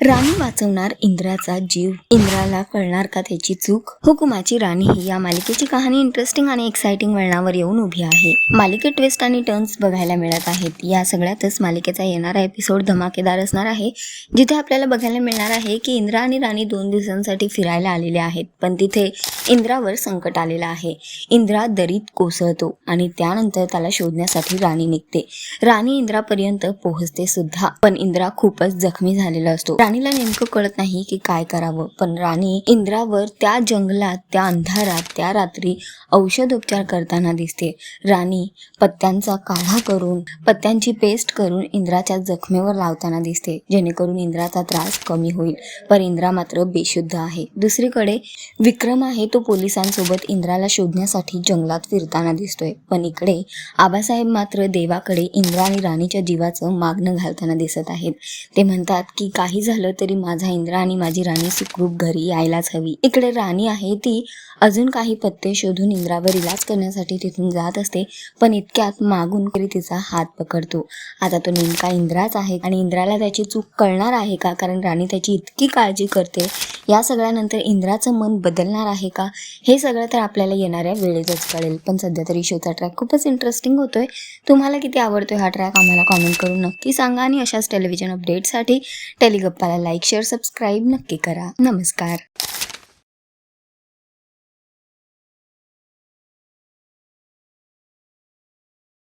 राणी वाचवणार इंद्राचा जीव. इंद्राला कळणार का त्याची चूक? हुकुमाची राणी ही या मालिकेची कहाणी इंटरेस्टिंग आणि एक्साइटिंग वळणावर येऊन उभी आहे. मालिकेत ट्विस्ट आणि टर्न्स बघायला मिळत आहेत. या सगळ्यातच मालिकेचा येणारा एपिसोड धमाकेदार असणार आहे जिथे आपल्याला बघायला मिळणार आहे की इंद्रा आणि राणी दोन दिवसांसाठी फिरायला आलेले आहेत. पण तिथे इंद्रावर संकट आलेलं आहे. इंद्रा दरीत कोसळतो आणि त्यानंतर त्याला शोधण्यासाठी राणी निघते. राणी इंद्रापर्यंत पोहोचते सुद्धा पण इंद्रा खूपच जखमी झालेला असतो. राणीला नेमकं कळत नाही की काय करावं पण राणी इंद्रावर त्या जंगलात त्या अंधारात त्या रात्री औषधोपचार करताना दिसते. राणी पत्त्यांचा काढा करून पत्त्यांची पेस्ट करून इंद्राच्या जखमेवर लावताना दिसते जेणेकरून इंद्राचा त्रास कमी होईल पण इंद्रा मात्र बेशुद्ध आहे. दुसरीकडे विक्रम आहे तो पोलिसांसोबत इंद्राला शोधण्यासाठी जंगलात फिरताना दिसतोय. पण इकडे आबासाहेब मात्र देवाकडे इंद्रा आणि राणीच्या जीवाचं मागणं घालताना दिसत आहेत. ते म्हणतात की काही झालं तरी माझा इंद्रा आणि माझी राणी सुखरूप घरी यायलाच हवी. इकडे राणी आहे ती अजून काही पत्ते शोधून इंद्रावर इलाज करण्यासाठी तिथून जात असते पण इतक्यात मागून तरी तिचा हात पकडतो. आता तो नेमका इंद्राच आहे आणि इंद्राला त्याची चूक कळणार आहे का? कारण राणी त्याची इतकी काळजी करते. या सगळ्यानंतर इंद्राचं मन बदलणार आहे का? का? हे सगळं तर आपल्याला येणाऱ्या वेळेतच कळेल. पण सध्या तरी शोचा ट्रॅक खूपच इंटरेस्टिंग होतोय. तुम्हाला किती आवडतोय हा ट्रॅक आम्हाला कॉमेंट करून नक्की सांगा आणि अशाच टेलिव्हिजन अपडेटसाठी टेलिगप्पाला लाईक शेअर सबस्क्राईब नक्की करा. नमस्कार.